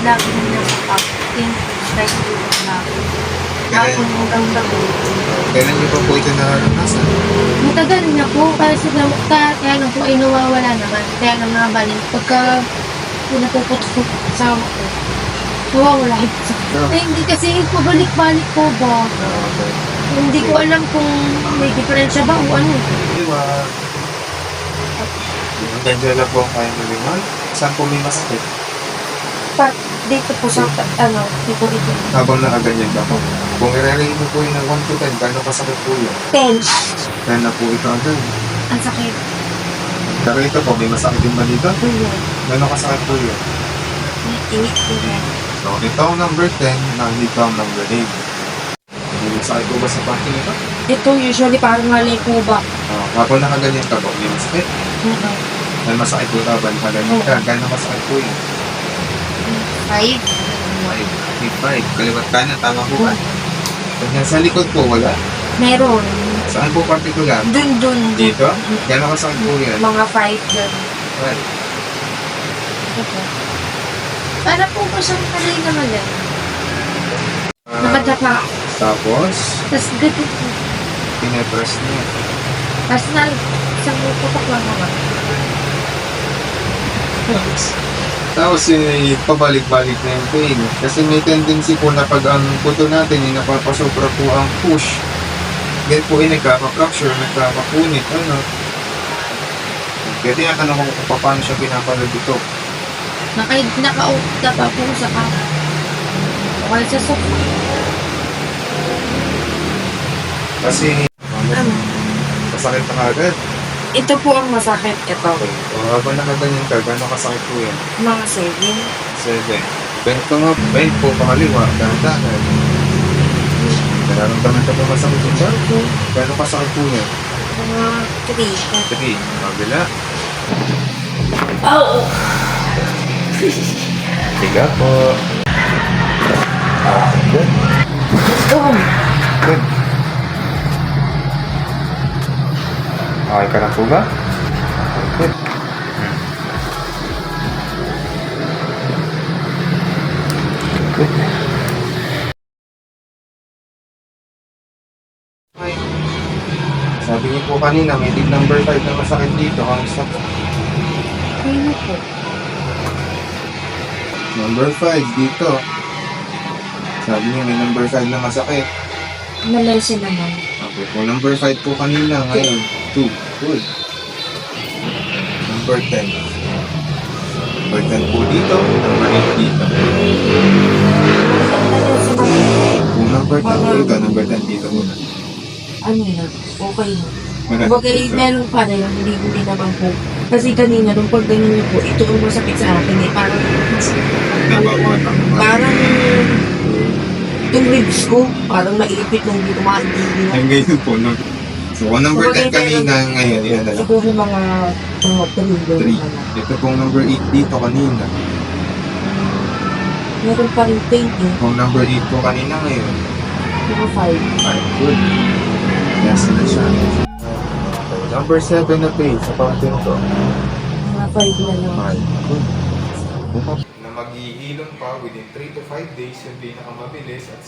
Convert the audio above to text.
lagi mo niya sa up. Thank you. Thank na ako. Ako nung taon-taon. Kailan niyo pa po ito naranasan? Matagal na po. Para sa namukta, kaya lang po ay nawawala naman. Kaya lang nga balik. Pagka pinapuputok sa ako ko, nawawala ito. No. Ah. Eh, hindi kasi pabalik-balik po ba? No, okay. Hindi ko alam kung may diferensya ba o ano. Di ba? Nandiyan lang po ang kayang nalimang. Saan po may masakit? Pat dito po sa, ano, dito dito. Habang nakaganyan ka po. Kung i-relate mo po yun ng 1 to 10, gano'ng kasakit po yun? Ten. Kaya na po ito agad. Ang sakit. Pero ito po, may masakit din ba dito? Ayan. Gano'ng kasakit po yun? Init ko na. So, ito ang number 10, nandito ang number 8. May masakit po ba sa party nito? Ito usually parang mali po ba? Uh, habang nakaganyan ka po, may masakit. May masakit po ka, habang nakaganyan ka, gano'ng masakit po yun? Five. 5, 5, kaliwat kanan, tama po ba? Ganyan, sa likod po, wala. Meron. Saan po particular? Dun, dun. Dito? Gano'ng kasakit po yan? Mga five dun. Well, Para po ba siyang kalay naman yan? ah, Nakadapa. tapos, Tapos ganito po. pinepress niya. Tapos na, isang putok lang naman. Tapos, eh, pabalik-balik na yung pain. Kasi may tendency po na pag ang puto natin, yung napapasobra po ang push, then po ay nagkaka-fracture, nagkakapunit, ano. Kaya tinatanong ko kung paano siya pinapanood ito. Naka, naka-uta pa po sa kama. O kaya sa sofa. Kasi, Ano? masakit na kagad. Ito po ang masakit. Ito. O habang nakaganyan ka, gano'ng kasakit po yan? Mga seven. Seven. Bend ka nga, bend po pakaliwa, dahan-dahan. Nararamdaman ka pa masakit yung barko. Gano'ng kasakit po yan? Mga three. Three. Kabila. Oh! Tiga po. Ah, good. Oh! Good. Okay ka na po ba? Good. Good. Okay. Sabi niyo po kanina, may tip number 5 na masakit dito. Ang sa Ano po? number 5 dito. Sabi niyo may number 5 na masakit. Nalesi naman. Okay, kung number 5 po kanina, ngayon, 2. Good. Number 10. Number 10 po dito, number 8 dito. Kung number 10 po dito, number 10 dito muna. Ano na? Okay na. Mga Kumbaga, dito. meron pa rin, hindi hindi naman po. Kasi kanina, nung pag ganyan po, ito ang masakit sa akin eh. Parang, Nabawalan. parang, yung ribs ko, parang naipit nung hindi kumaintindihan. Ang ganyan po. No? So, kung number 10 kanina, ngayon, yan na lang. Siguro mga, mga taligo 3. na lang. Ito pong number 8 dito kanina. Meron pa rin pain eh. Kung number 8 po kanina ngayon, five. 5. Good. Yes, na siya. Number 7 na page sa fountain ko. Mga five na lang. na maghihilom pa within 3 to 5 days yung pinakamabilis at